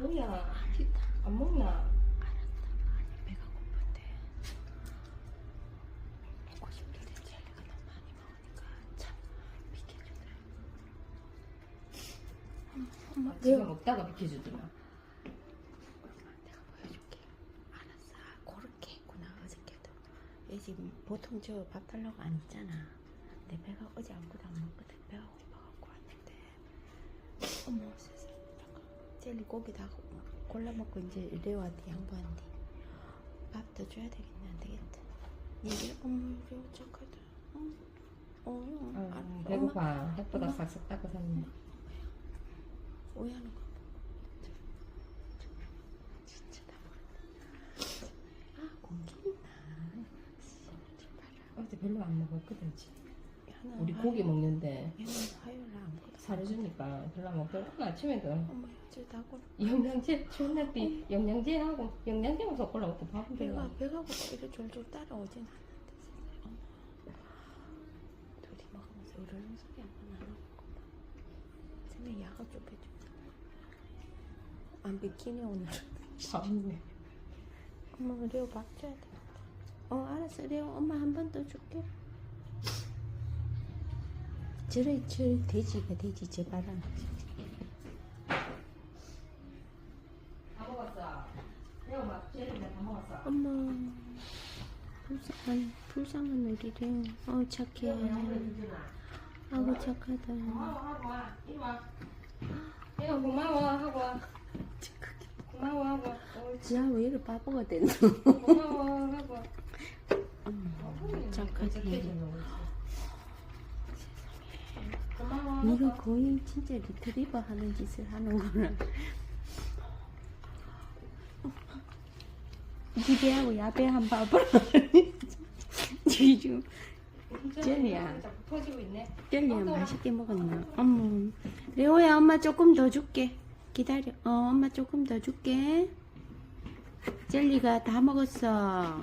맛있다. 안 먹나? 엄마, 지금 먹다가 비켜주더라 내가 보여줄게. 알았어. 그렇게 했구나 어저께도. 얘 지금 보통 저 밥 달라고 안 있잖아. 내 배가 어제 아무것도 안 먹거든. 배가 고파갖고 왔는데. 어머. 잠깐. 젤리 고기 다 골라 먹고 이제 레오한테 양보한대. 밥더 줘야 되겠네 안 되겠다. 이게 어머 레오 착하다. 응. 어, 형. 아, 아, 배고파 햇보다 엄마. 싹싹 닦아 샀네 오해하는 거 봐. 진짜 다 모른다. 아, 공기 있나? 어제 별로 안 먹었거든 지금. 우리 고기 먹는데 사려주니까 별로 안 먹더라 오늘 아침에도 나고 영양제 추운날비 영양제하고 영양제하고 섞으려 먹고 밥은 별로 배가 안 배가 고파 이래 졸졸 따라오진 않는데 세상에. 둘이 먹으면서 으르렁 소리 한번 안 하고 쌤이 약을 좀 해줘. 안 비키네 오늘. 밥네 엄마 레오 밥 줘야 돼. 어 알았어 레오 엄마 한 번 더 줄게. 저래 저 돼지가 돼지 저 봐라. 다 먹었어 내가 막 젤리 다 먹었어 엄마 불쌍한 불쌍한 레오. 어 착해. 아구 착하다. 고마워 하고 와 이리 와 내가 고마워 하고 와 고마워 하고 와. 야왜 이렇게 바보가 됐노? 고마워 하고 와 엄마 착하지. 하고 거의 진짜 리트리버 하는 짓을 하는구나. 기대하고 야배한 밥을 지금. 젤리야. 젤리야. 맛있게 먹었나? 어머. 레오야 엄마 조금 더 줄게. 기다려. 어 엄마 조금 더 줄게. 젤리가 다 먹었어